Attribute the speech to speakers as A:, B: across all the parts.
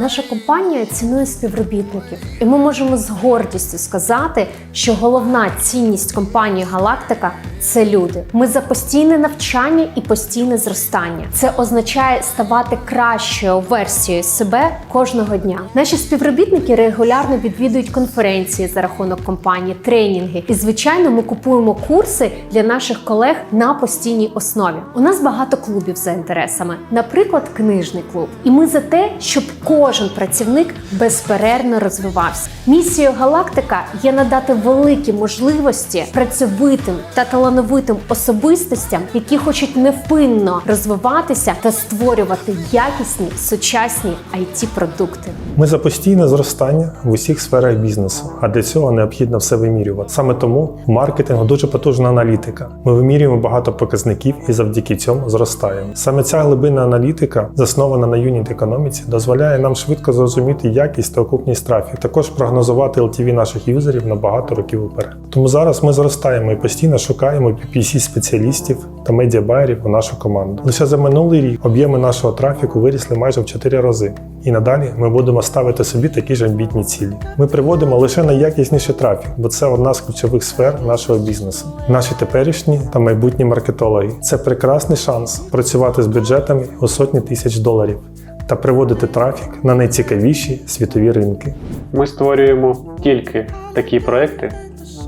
A: Наша компанія цінує співробітників, і ми можемо з гордістю сказати, що головна цінність компанії Галактика це люди. Ми за постійне навчання і постійне зростання. Це означає ставати кращою версією себе кожного дня. Наші співробітники регулярно відвідують конференції за рахунок компанії, тренінги. І звичайно, ми купуємо курси для наших колег на постійній основі. У нас багато клубів за інтересами, наприклад, книжний клуб. І ми за те, щоб кожен працівник безперервно розвивався. Місією Галактика є надати великі можливості працьовитим та талановитим особистостям, які хочуть невпинно розвиватися та створювати якісні сучасні it продукти
B: Ми за постійне зростання в усіх сферах бізнесу, а для цього необхідно все вимірювати. Саме тому в маркетингу дуже потужна аналітика. Ми вимірюємо багато показників і завдяки цьому зростаємо. Саме ця глибинна аналітика, заснована на юніт економіці, дозволяє нам швидко зрозуміти якість та окупність трафіку, також прогнозувати LTV наших юзерів на багато років уперед. Тому зараз ми зростаємо і постійно шукаємо PPC спеціалістів та медіабайерів у нашу команду. Лише за минулий рік об'єми нашого трафіку вирісли майже в 4 рази. І надалі ми будемо ставити собі такі ж амбітні цілі. Ми приводимо лише найякісніший трафік, бо це одна з ключових сфер нашого бізнесу. Наші теперішні та майбутні маркетологи це прекрасний шанс працювати з бюджетами у сотні тисяч доларів та приводити трафік на найцікавіші світові ринки.
C: Ми створюємо тільки такі проекти,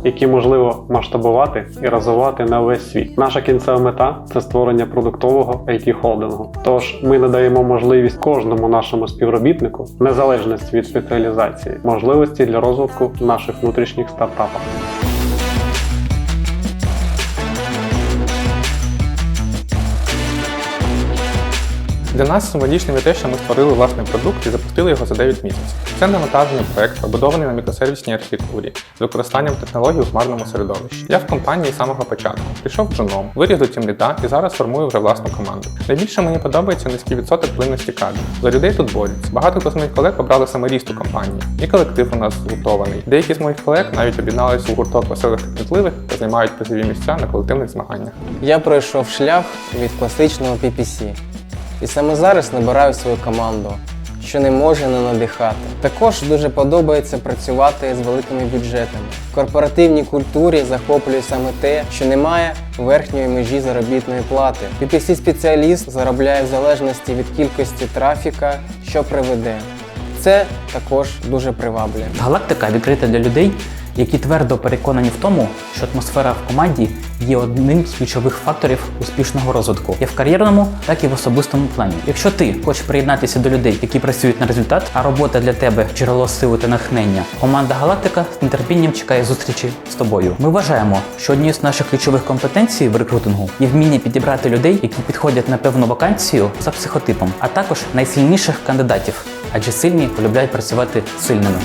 C: які можливо масштабувати і розвивати на весь світ. Наша кінцева мета це створення продуктового it холдингу. Тож ми надаємо можливість кожному нашому співробітнику, незалежності від спеціалізації, можливості для розвитку наших внутрішніх стартапів.
D: Для нас символічним є те, що ми створили власний продукт і запустили його за 9 місяців. Це навантажений проект, побудований на мікросервісній архітектурі з використанням технологій у хмарному середовищі. Я в компанії з самого початку. Прийшов джуном, виріс до тімліда і зараз формую вже власну команду. Найбільше мені подобається низький відсоток плинності кадрів. За людей тут борються. Багато хто з моїх колег обрали саме ріст у компанії. І колектив у нас згуртований. Деякі з моїх колег навіть об'єдналися у гурток веселих та кмітливих та займають призові місця на колективних змаганнях.
E: Я пройшов шлях від класичного PPC. І саме зараз набираю свою команду, що не може не надихати. Також дуже подобається працювати з великими бюджетами. В корпоративній культурі захоплює саме те, що немає верхньої межі заробітної плати. PPC-спеціаліст заробляє в залежності від кількості трафіка, що приведе. Це також дуже приваблює.
F: Галактика відкрита для людей, які твердо переконані в тому, що атмосфера в команді є одним з ключових факторів успішного розвитку як в кар'єрному, так і в особистому плані. Якщо ти хочеш приєднатися до людей, які працюють на результат, а робота для тебе джерело сили та натхнення, команда Галактика з нетерпінням чекає зустрічі з тобою. Ми вважаємо, що однією з наших ключових компетенцій в рекрутингу є вміння підібрати людей, які підходять на певну вакансію за психотипом, а також найсильніших кандидатів, адже сильні полюбляють працювати сильними.